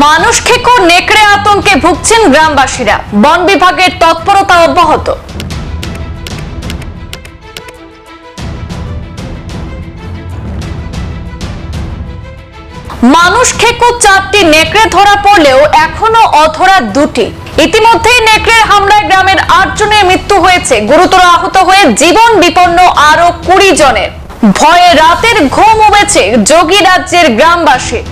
মানুষ খেকো নেকড়ে আতঙ্কে ভুগছেন গ্রামবাসীরা। বন বিভাগের তৎপরতা অব্যাহত। মানুষ খেকো চারটি নেকড়ে ধরা পড়লেও এখনও অধরা দুটি। ইতিমধ্যেই নেকড়ের হামলায় গ্রামের আট জনের মৃত্যু হয়েছে। গুরুতর আহত হয়ে জীবন বিপন্ন আরও কুড়ি জনের। ভয়ে রাতের ঘুম উবেছে যোগী রাজ্যের গ্রামবাসী।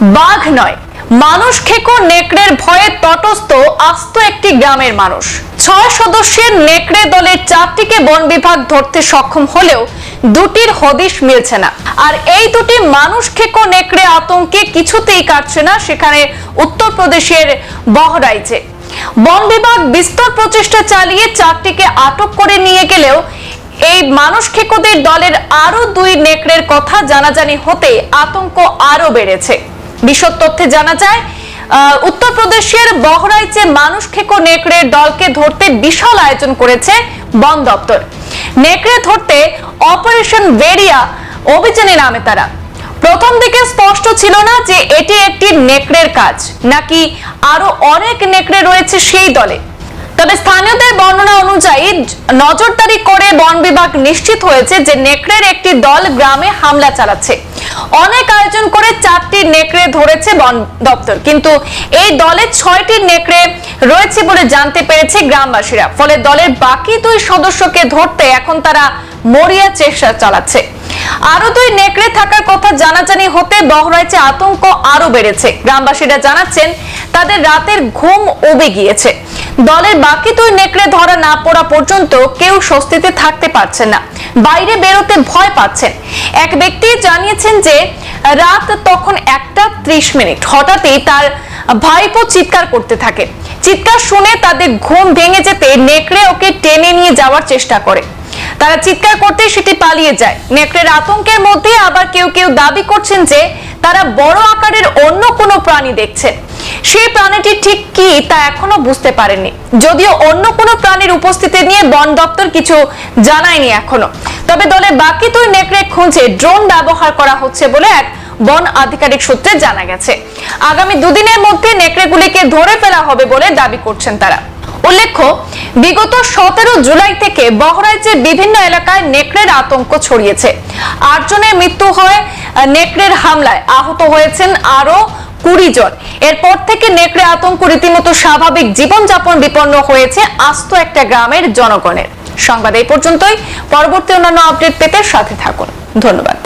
বাঘ নয়, মানুষ খেকো নেকড়ের ভয়ে তটস্থ, আস্ত একটি গ্রামের মানুষ। ছয় সদস্যের নেকড়ে দলের চারটিকে বন বিভাগ ধরতে সক্ষম হলেও দুটির হদিশ মিলছে না। আর এই দুটি মানুষ খেকো নেকড়ে আতঙ্কে কিছুতেই কাটছে না, সেখানে উত্তরপ্রদেশের বহরাইচে। বন বিভাগ বিস্তর প্রচেষ্টা চালিয়ে চারটিকে আটক করে নিয়ে গেলেও এই মানুষ খেকোদের দলের আরও দুই নেকড়ের কথা জানাজানি হতে আতঙ্ক আরও বেড়েছে। বিশদ তথ্যে জানা যায় উত্তরপ্রদেশের বহরাইচে মানুষ খেকো নেকড়ের দলকে ধরতে বিশাল আয়োজন করেছে বন দপ্তর। নেকড়ে ধরতে অপারেশন ভেরিয়া অভিযানে নামে তারা। প্রথম দিকে স্পষ্ট ছিল না যে এটি একটি নেকড়ের কাজ, নাকি আরও অনেক নেকড়ে রয়েছে সেই দলে। তবে স্থানীয়দের বর্ণনা অনুযায়ী নজরদারি করে বন বিভাগ নিশ্চিত হয়েছে যে নেকড়ের একটি দল গ্রামে হামলা চালাচ্ছে। অনেক আয়োজন করে চারটি নেকড়ে ধরেছে বন দপ্তর। কিন্তু এই দলে ছয়টি নেকড়ে রয়েছে বলে জানতে পেরেছে গ্রামবাসীরা। ফলে দলের বাকি দুই সদস্যকে ধরতে এখন তারা মরিয়া চেষ্টা চালাচ্ছে। আরও দুই নেকড়ে থাকার কথা জানাজানি হতে বহরাইচে আতঙ্ক আরও বেড়েছে। গ্রামবাসীরা জানাচ্ছেন, তাদের রাতের ঘুম উবে গিয়েছে। দলের বাকি দুই নেকড়ে ধরা না পড়া পর্যন্ত কেউ স্বস্তিতে থাকতে পারছেন না। বাইরে বেরোতে ভয় পাচ্ছেন। এক ব্যক্তি জানিয়েছেন যে, রাত তখন একটা ত্রিশ মিনিট। হঠাৎই তার ভাইপো চিৎকার করতে থাকে। চিৎকার শুনে তাদের ঘুম ভেঙে যেতে নেকড়ে ওকে টেনে নিয়ে যাওয়ার চেষ্টা করে। তারা চিৎকার করতে সেটি পালিয়ে যায়। নেকড়ের আতঙ্কের মধ্যে আবার কেউ কেউ দাবি করছেন যে, তারা বড় আকারের অন্য কোনো প্রাণী দেখছেন সেই প্রাণীটি ঠিক কি তা এখনও বুঝতে পারেনি যদিও অন্য কোনো প্রাণীর উপস্থিতি নিয়ে বন দপ্তর কিছু জানায়নি এখনও। তবে দলের বাকি দুই নেকড়ে খুঁজে ড্রোন ব্যবহার করা হচ্ছে বলে এক বন আধিকারিক সূত্রে জানা গেছে। আগামী দুদিনের মধ্যে নেকড়েগুলিকে ধরে ফেলা হবে বলে দাবি করছেন তারা। উল্লেখ্য, বিগত সতেরো জুলাই থেকে বহরাইচের বিভিন্ন এলাকায় নেকড়ের আতঙ্ক ছড়িয়েছে। আটজনের মৃত্যু হয় নেকড়ের হামলায় আহত হয়েছেন আরও কুড়ি জন। এরপর থেকে নেকড়ে আতঙ্ক রীতিমতো স্বাভাবিক জীবনযাপন বিপন্ন হয়েছে আস্ত একটা গ্রামের জনগণের। সংবাদ এই পর্যন্তই। পরবর্তী অন্যান্য আপডেট পেতে সাথে থাকুন। ধন্যবাদ।